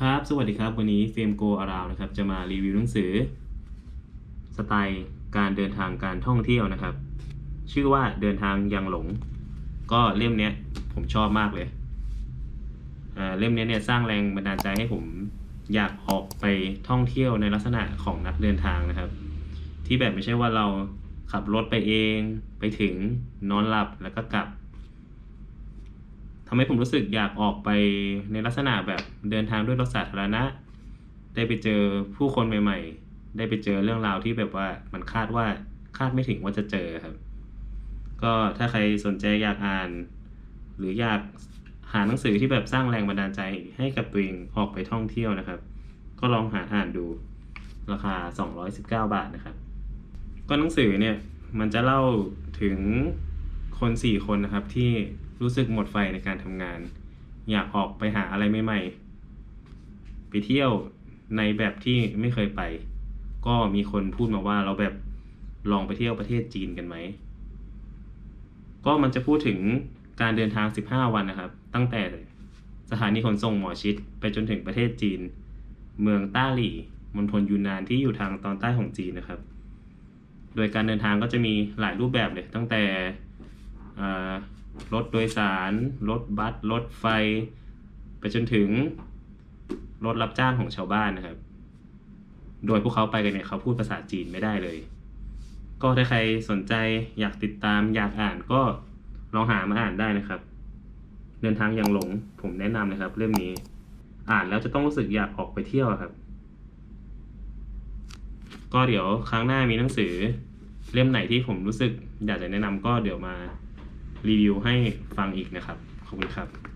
ครับ สวัสดีครับ วันนี้เฟรมโกอาราวนะครับ จะมารีวิวหนังสือ สไตล์การเดินทางการท่องเที่ยวนะครับ ชื่อว่าเดินทางยังหลง ก็เล่มเนี้ยผมชอบมากเลย อ่า เล่มเนี้ยเนี่ยสร้างแรงบันดาลใจให้ผมอยากออกไปท่องเที่ยวในลักษณะของนักเดินทางนะครับ ที่แบบไม่ใช่ว่าเราขับรถไปเอง ไปถึงนอนหลับแล้วก็กลับ ทำให้ผมรู้สึกอยากออกไปในลักษณะแบบเดินทางด้วยรถสาธารณะ ได้ไปเจอผู้คนใหม่ ๆ ได้ไปเจอเรื่องราวที่แบบว่ามันคาดว่าคาดไม่ถึงว่าจะเจอครับ ก็ถ้าใครสนใจอยากอ่าน หรืออยากหาหนังสือที่แบบสร้างแรงบันดาลใจให้กับตัวเองออกไปท่องเที่ยวนะครับ ก็ลองหาอ่านดูราคา 219 บาทนะครับ ก็หนังสือเนี่ยมันจะเล่าถึงคนสี่คนนะครับที่ รู้สึกหมดไฟในการทำงาน อยากออกไปหาอะไรใหม่ๆ ไปเที่ยวในแบบที่ไม่เคยไป ก็มีคนพูดมาว่าเราแบบลองไปเที่ยวประเทศจีนกันไหม ก็มันจะพูดถึงการเดินทาง 15 วันนะครับ ตั้งแต่สถานีขนส่งหมอชิดไปจนถึงประเทศจีน เมืองต้าหลี่มณฑลยูนนานที่อยู่ทางตอนใต้ของจีนนะครับ โดยการเดินทางก็จะมีหลายรูปแบบเลย ตั้งแต่อ่า รถโดยสาร รถบัส รถไฟ ไปจนถึง รถรับจ้างของชาวบ้านนะครับ โดยพวกเขาไปกันเนี่ยเขาพูดภาษาจีนไม่ได้เลย ก็ถ้าใครสนใจอยากติดตามอยากอ่านก็ลองหามาอ่านได้นะครับ เดินทางอย่างหลงผมแนะนำนะครับ เล่มนี้ อ่านแล้วจะต้องรู้สึกอยากออกไปเที่ยวครับ ก็เดี๋ยวครั้งหน้ามีหนังสือเล่มไหนที่ผมรู้สึกอยากจะแนะนำก็เดี๋ยวมา รีวิวให้ฟังอีกนะครับ ขอบคุณครับ